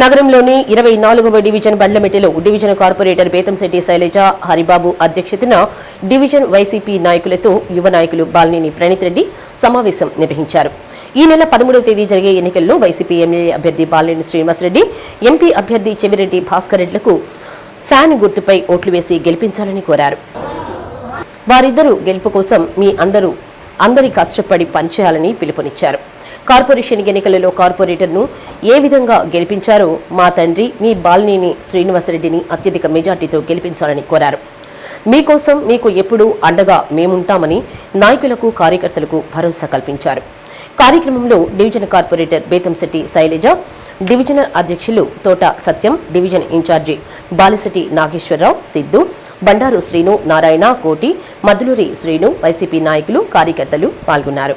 నగరంలోని ఇరవై నాలుగవ డివిజన్ బండ్లమెట్టలో డివిజన్ కార్పొరేటర్ బేతంశెట్టి శైలజ హరిబాబు అధ్యక్షతన డివిజన్ వైసీపీ నాయకులతో యువ నాయకులు బాలినేని ప్రణీత్ రెడ్డి సమావేశం నిర్వహించారు. ఈ నెల పదమూడవ తేదీ జరిగే ఎన్నికల్లో వైసీపీ ఎమ్మెల్యే అభ్యర్థి బాలినేని శ్రీనివాసరెడ్డి ఎంపీ అభ్యర్థి చెవిరెడ్డి భాస్కర్ రెడ్లకు ఫ్యాన్ గుర్తుపై ఓట్లు వేసి గెలిపించాలని కోరారు. వారిద్దరూ గెలుపు కోసం మీ అందరూ అందరి కష్టపడి పనిచేయాలని పిలుపునిచ్చారు. కార్పొరేషన్ ఎన్నికలలో కార్పొరేటర్ను ఏ విధంగా గెలిపించారో మా తండ్రి మీ బాలినేని శ్రీనివాసరెడ్డిని అత్యధిక మెజార్టీతో గెలిపించాలని కోరారు. మీకోసం మీకు ఎప్పుడూ అండగా మేముంటామని నాయకులకు కార్యకర్తలకు భరోసా కల్పించారు. కార్యక్రమంలో division corporator Bethamsetti Sailaja divisional అధ్యక్షులు Thota Satyam division incharge Balisetti Nageswararao Siddhu Bandaru Srinu Narayana Koti Madduluri Srinu YCP నాయకులు కార్యకర్తలు పాల్గొన్నారు.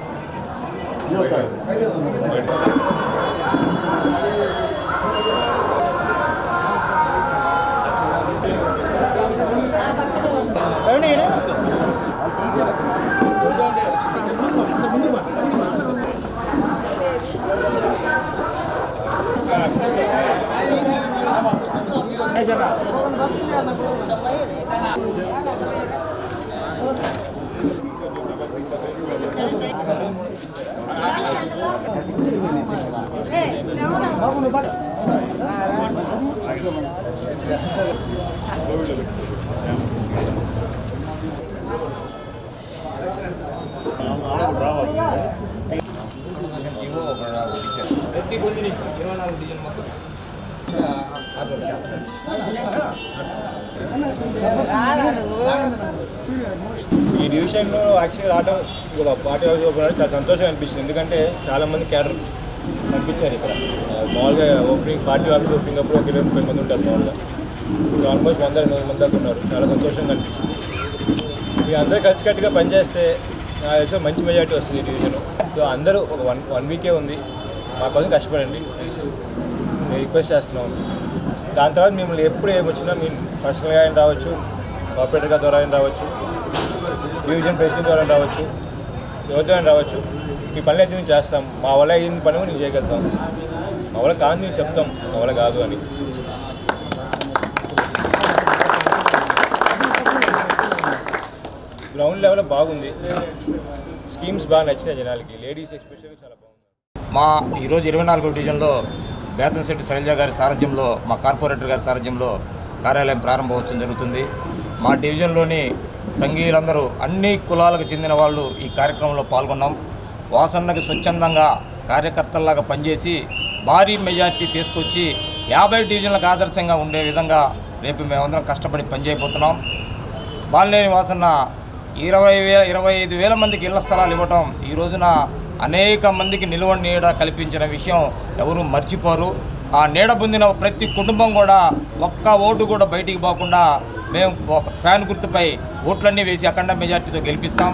అంజయ్. లోపల చూద్దాం. వచ్చాడా? ప్రతి ఇరవై నాలుగు మొత్తం ఈ డివిజన్లో యాక్చువల్లీ రావడం పార్టీ చాలా సంతోషం అనిపిస్తుంది ఎందుకంటే చాలామంది క్యాడర్ కనిపించారు ఇక్కడ. మామూలుగా ఓపెనింగ్ పార్టీ ఆఫీస్ ఓపెనింగ్ అప్పుడు ఒక ఇరవై ముప్పై మంది ఉంటారు మామూలుగా. ఇప్పుడు ఆల్మోస్ట్ వంద రెండు మంది దాకా ఉన్నారు. చాలా సంతోషంగా అనిపిస్తుంది. ఇక అందరూ కలిసికట్టుగా పనిచేస్తే నా మంచి మెజార్టీ వస్తుంది ఈ డివిజన్ సో అందరూ ఒక వన్ వన్ వీకే ఉంది. మా కోసం కష్టపడండి ప్లీజ్ నేను రిక్వెస్ట్ చేస్తున్నాం. దాని తర్వాత మిమ్మల్ని ఎప్పుడు ఏమొచ్చినా మీ పర్సనల్గా అయినా రావచ్చు కార్పొరేటర్గా ద్వారా అయినా రావచ్చు డివిజన్ ప్రెసిడెంట్ ద్వారా రావచ్చు. ఎవరితో రావచ్చు. మీ పనులు అయితే మేము చేస్తాం. మా వల్ల అయిన పని కూడా నేను చేయగలుగుతాం. మా వల్ల కాదు మేము చెప్తాం. మా వల్ల కాదు అని. గ్రౌండ్ లెవెల్ బాగుంది. స్కీమ్స్ బాగా నచ్చినాయి జనాలకి. లేడీస్ ఎస్పెషల్లీ చాలా బాగుంది. మా ఈరోజు ఇరవై నాలుగో డివిజన్లో బేతంశెట్టి శైలజ గారి సారథ్యంలో మా కార్పొరేటర్ గారి సారథ్యంలో కార్యాలయం ప్రారంభోత్సవం జరుగుతుంది. మా డివిజన్లోని సంఘీయులందరూ అన్ని కులాలకు చెందిన వాళ్ళు ఈ కార్యక్రమంలో పాల్గొన్నాం. వాసన్నకి స్వచ్ఛందంగా కార్యకర్తల్లాగా పనిచేసి భారీ మెజార్టీ తీసుకొచ్చి యాభై డివిజన్లకు ఆదర్శంగా ఉండే విధంగా రేపు మేమందరం కష్టపడి పనిచేయబోతున్నాం. బాలినేని వాసన్న ఇరవై వేల ఇరవై ఐదు వేల మందికి ఇళ్ళ స్థలాలు ఇవ్వటం ఈ రోజున అనేక మందికి నిల్వ నీడ కల్పించిన విషయం ఎవరు మర్చిపోరు. ఆ నీడ పొందిన ప్రతి కుటుంబం కూడా ఒక్క ఓటు కూడా బయటికి పోకుండా మేము ఫ్యాన్ గుర్తుపై ఓట్లన్నీ వేసి అఖండ మెజార్టీతో గెలిపిస్తాం.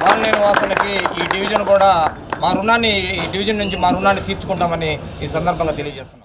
బాలనేని వాసనకి ఈ డివిజన్ కూడా మా రుణాన్ని ఈ డివిజన్ నుంచి మా రుణాన్ని తీర్చుకుంటామని ఈ సందర్భంగా తెలియజేస్తున్నాం.